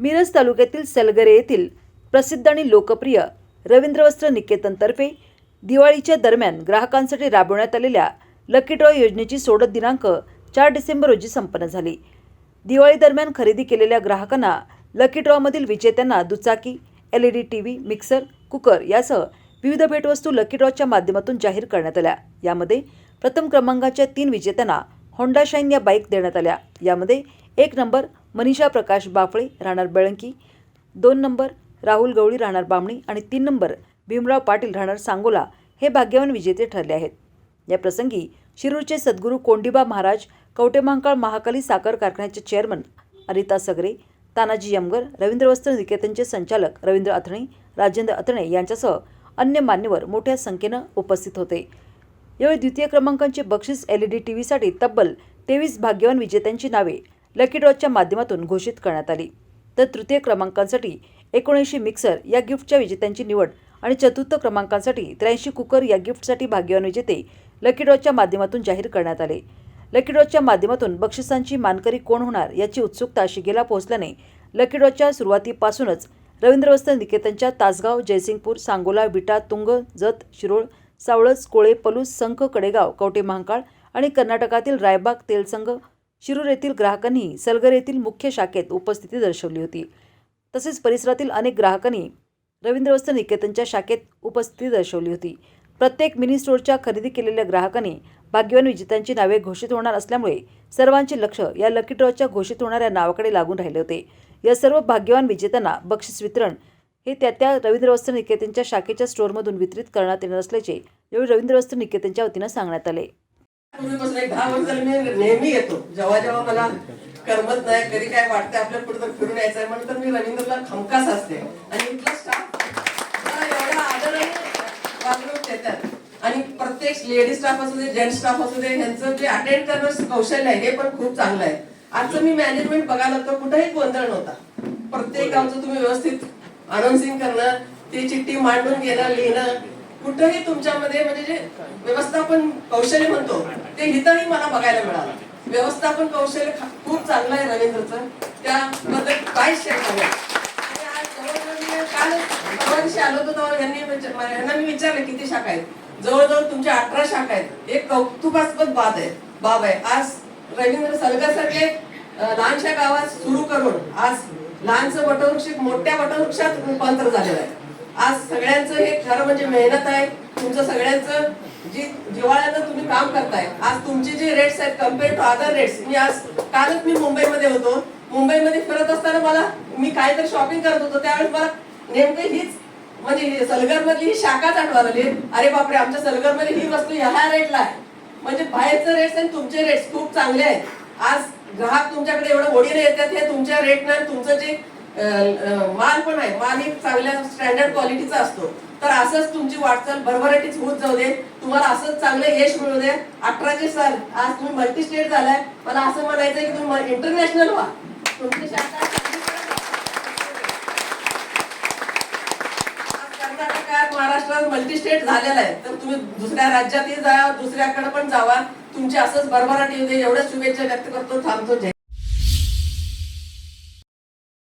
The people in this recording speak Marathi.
मिरज तालुक्यातील सलगरे येथील प्रसिद्ध आणि लोकप्रिय रवींद्र वस्त्र निकेतनतर्फे दिवाळीच्या दरम्यान ग्राहकांसाठी राबवण्यात आलेल्या लकी ड्रॉ योजनेची सोडत दिनांक चार डिसेंबर रोजी संपन्न झाली. दिवाळी दरम्यान खरेदी केलेल्या ग्राहकांना लकी ड्रॉमधील विजेत्यांना दुचाकी L E D T V mixer cooker यासह विविध भेटवस्तू लकी ड्रॉच्या माध्यमातून जाहीर करण्यात आल्या. यामध्ये प्रथम क्रमांकाच्या तीन विजेत्यांना होंडा शाईन या बाईक देण्यात आल्या. यामध्ये एक नंबर मनीषा प्रकाश बाफळे राहणार बेळंकी. दोन नंबर राहुल गवळी राहणार बामणी. आणि तीन नंबर भीमराव पाटील राहणार सांगोला. हे भाग्यवान विजेते ठरले आहेत. या प्रसंगी शिरूरचे सद्गुरू कोंडिबा महाराज कवटेमांकाळ महाकाली साखर कारखान्याचे चेअरमन अनिता सगरे तानाजी यमगर रवींद्र वस्त्र निकेतनचे संचालक रवींद्र अथणे राजेंद्र अथणे यांच्यासह अन्य मान्यवर मोठ्या संख्येनं उपस्थित होते. यावेळी द्वितीय क्रमांकांचे बक्षीस एल ई डी टी व्हीसाठी तब्बल तेवीस भाग्यवान विजेत्यांची नावे लकी ड्रॉच्या माध्यमातून घोषित करण्यात आली. तर तृतीय क्रमांकांसाठी एकोणऐंशी मिक्सर या गिफ्टच्या विजेत्यांची निवड आणि चतुर्थ क्रमांकांसाठी त्र्याऐंशी कुकर या गिफ्टसाठी भाग्यवान विजेते लकी ड्रॉच्या माध्यमातून जाहीर करण्यात आले. लकी ड्रॉच्या माध्यमातून बक्षिसांची मानकरी कोण होणार याची उत्सुकता शिगेला पोहोचल्याने लकी ड्रॉच्या सुरुवातीपासूनच रवींद्र वस्त्र निकेतनच्या तासगाव जयसिंगपूर सांगोला विटा तुंग जत शिरोळ सावळस कोळे पलूस संख कडेगाव कवटे महांकाळ आणि कर्नाटकातील रायबाग तेलसंग शिरूर येथील ग्राहकांनी सलगर येथील मुख्य शाखेत उपस्थिती दर्शवली होती. तसेच परिसरातील अनेक ग्राहकांनी रवींद्र वस्त्र निकेतनच्या शाखेत उपस्थिती दर्शवली होती. प्रत्येक मिनी स्टोअरच्या खरेदी केलेल्या ग्राहकांनी भाग्यवान विजेत्यांची नावे घोषित होणार असल्यामुळे सर्वांचे लक्ष या लकी ड्रॉच्या घोषित होणाऱ्या नावाकडे लागून राहिले होते. या सर्व भाग्यवान विजेत्यांना बक्षीस वितरण हे त्या त्या रवींद्र वस्त्र निकेतनच्या शाखेच्या स्टोअरमधून वितरित करण्यात येणार असल्याचे यावेळी रवींद्र वस्त्र निकेतनच्या वतीनं सांगण्यात आले. दहा वर्ष मी नेहमी येतो. जेव्हा जेव्हा मला करमत नाही कधी काय वाटतंय आपल्या कुठं तर फिरून यायचं आहे म्हणून तर मी रवींद्रला खमकास असते आणि इथला स्टाफ एवढा आदराने वागणूक देतात. आणि प्रत्येक लेडीज स्टाफ असू दे जेंट्स स्टाफ असू दे यांचं जे अटेंड करणं कौशल्य आहे हे पण खूप चांगलं आहे. आजचं मी मॅनेजमेंट बघायला तर कुठेही गोंधळ नव्हता. प्रत्येक आमचं तुम्ही व्यवस्थित अनाउन्सिंग करणं ती चिठ्ठी मांडून घेणं लिहिणं कुठंही तुमच्यामध्ये म्हणजे जे व्यवस्थापन कौशल्य म्हणतो ते हिथंही मला बघायला मिळालं. व्यवस्थापन कौशल्य खूप चांगलं आहे रवींद्रचं. त्याबद्दल काहीच शंका नाही. मी काल आलो होतो तेव्हा यांनी म्हणजे यांना मी विचारलं किती शाखा आहेत? जवळजवळ तुमच्या अठरा शाखा आहेत. एक कौतुकास्पद बाब आहे बाब आहे. आज रवींद्र सलगरसारखे अं, लहानशा गावात सुरू करून आज लहानचं वटवृक्ष मोठ्या वटवृक्षात रूपांतर झालेलं आहे. आज सगळ्यांचं हे खरं म्हणजे मेहनत आहे तुमचं सगळ्यांचं जी जिवाळ्यानं तुम्ही काम करताय आज तुमचे जे रेट्स आहेत कंपेअर टू अदर रेट्स मी आज कालच मी मुंबईमध्ये होतो मुंबईमध्ये फिरत असताना मला मी काहीतरी शॉपिंग करत होतो त्यावेळेस मला नेमकं हीच म्हणजे सलगर मधली ही शाखाच आठवायला लागली. अरे बापरे आमच्या सलगरमध्ये ही वस्तू ह्या रेटला आहे. म्हणजे बाहेरचं रेट्स आणि तुमचे रेट्स खूप चांगले आहेत. आज ग्राहक तुमच्याकडे एवढं ओढीने येतात हे तुमच्या रेटनं तुमचं जे माल पण आहे. माल एक चांगल्या स्टँडर्ड क्वालिटीचा असतो. तर असंच तुमची वाटचाल भरभराटीच होत जाऊ दे. तुम्हाला असंच चांगलं यश मिळू दे. अठराचे साल आज तुम्ही मल्टी स्टेट झालाय. मला असं म्हणायचं की तुम्ही इंटरनॅशनल व्हा. तुमची शाखा कर्नाटकात महाराष्ट्रात मल्टी स्टेट झालेला आहे. तर तुम्ही दुसऱ्या राज्यातही जा दुसऱ्याकडे पण जावा. तुमची असंच भरभराटी दे. एवढ्या शुभेच्छा व्यक्त करतो. थांबतो.